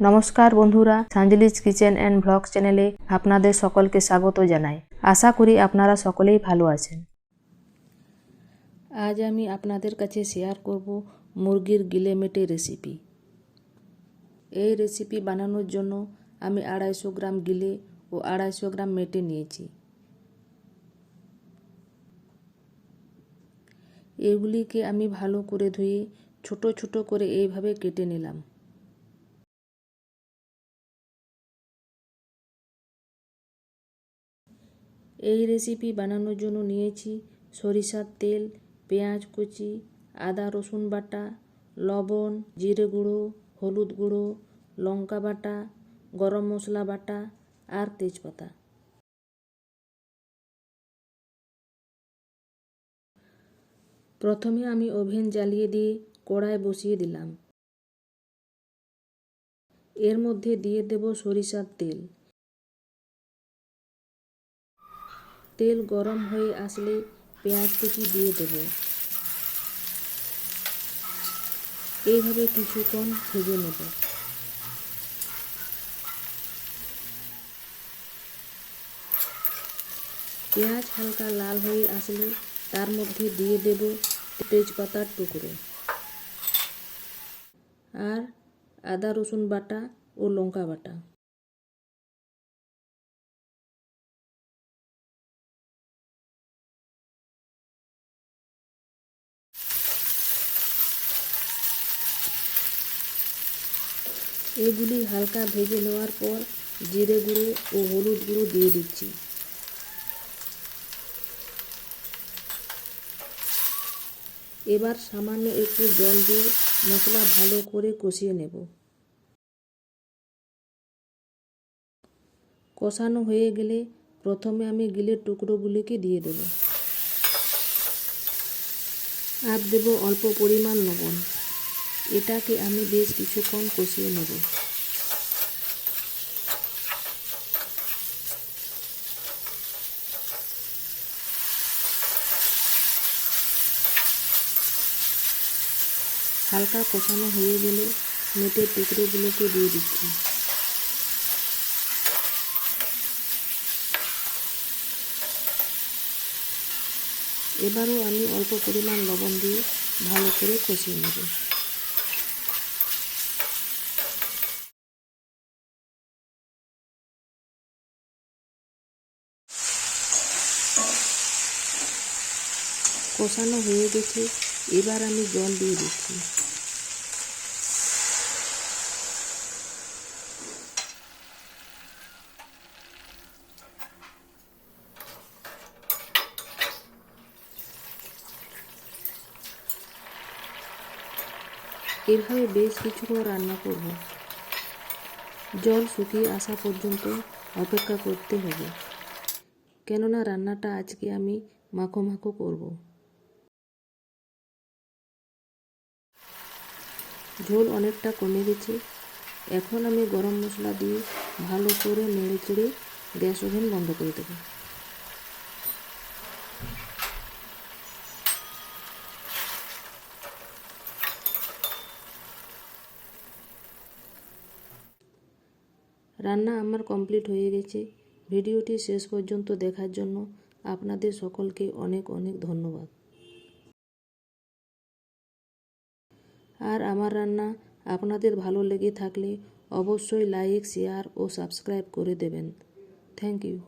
নমস্কার বন্ধুরা সাঞ্জলিজ kitchen and vlog চ্যানেলে আপনাদের সকলকে স্বাগত জানাই। আশা করি আপনারা সকলেই ভালো আছেন। আজ আমি আপনাদের কাছে শেয়ার করব মুরগির গিলেমেটে রেসিপি এই রেসিপি বানানোর জন্য আমি আড়াইশো গ্রাম গিলে ও আড়াইশো গ্রাম মেটে নিয়েছি। এগুলিকে আমি ভালো করে ধুয়ে ছোট ছোট করে এইভাবে কেটে নিলাম। এই রেসিপি বানানোর জন্য নিয়েছি সরিষার তেল, পেঁয়াজ কুচি, আদা, রসুন বাটা, লবণ, জিরে গুঁড়ো, হলুদ গুঁড়ো, লঙ্কা বাটা, গরম মশলা বাটা আর তেজপাতা। প্রথমে আমি ওভেন জ্বালিয়ে দিয়ে কড়াই বসিয়ে দিলাম। এর মধ্যে দিয়ে দেব সরিষার তেল। তেল গরম হয়ে আসলে পেঁয়াজ কুচি দিয়ে দেব। এইভাবে কিছুক্ষণ ভেজে নেব। পেঁয়াজ হালকা লাল হয়ে আসলে তার মধ্যে দিয়ে দেব তেজপাতার টুকরো আর আদা রসুন বাটা ও লঙ্কা বাটা। এগুলি হালকা ভেজে নেওয়ার পর জিরে গুঁড়ো ও হলুদ গুঁড়ো দিয়ে দিচ্ছি। এবার সামান্য একটু জল দিয়ে মশলা ভালো করে কষিয়ে নেব। কষানো হয়ে গেলে প্রথমে আমি গিলের টুকরোগুলিকে দিয়ে দেব। আর দেব অল্প পরিমাণ লবণ। এটাকে আমি বেশ কিছুক্ষণ কষিয়ে নেব। হালকা কষানো হয়ে গেলে মেটের টুকরোগুলোকে দিয়ে দিচ্ছি। এবারও আমি অল্প পরিমাণ লবণ দিয়ে ভালো করে কষিয়ে নেব। কষানো হয়ে গেছে। এবার আমি জল দিয়ে দিচ্ছি। এভাবে বেশ কিছুক্ষণ রান্না করব। জল শুকিয়ে আসা পর্যন্ত অপেক্ষা করতে হবে। কেননা রান্নাটা আজকে আমি মাখো মাখো করব। ঝোল অনেকটা কমে গেছে। এখন আমি গরম মশলা দিয়ে ভালো করে নেড়ে চেড়ে গ্যাস ওভেন বন্ধ করে দেবো। রান্না আমার কমপ্লিট হয়ে গেছে। ভিডিওটি শেষ পর্যন্ত দেখার জন্য আপনাদের সকলকে অনেক অনেক ধন্যবাদ। আর আমার রান্না আপনাদের ভালো লেগে থাকলে অবশ্যই লাইক শেয়ার ও সাবস্ক্রাইব করে দেবেন। Thank you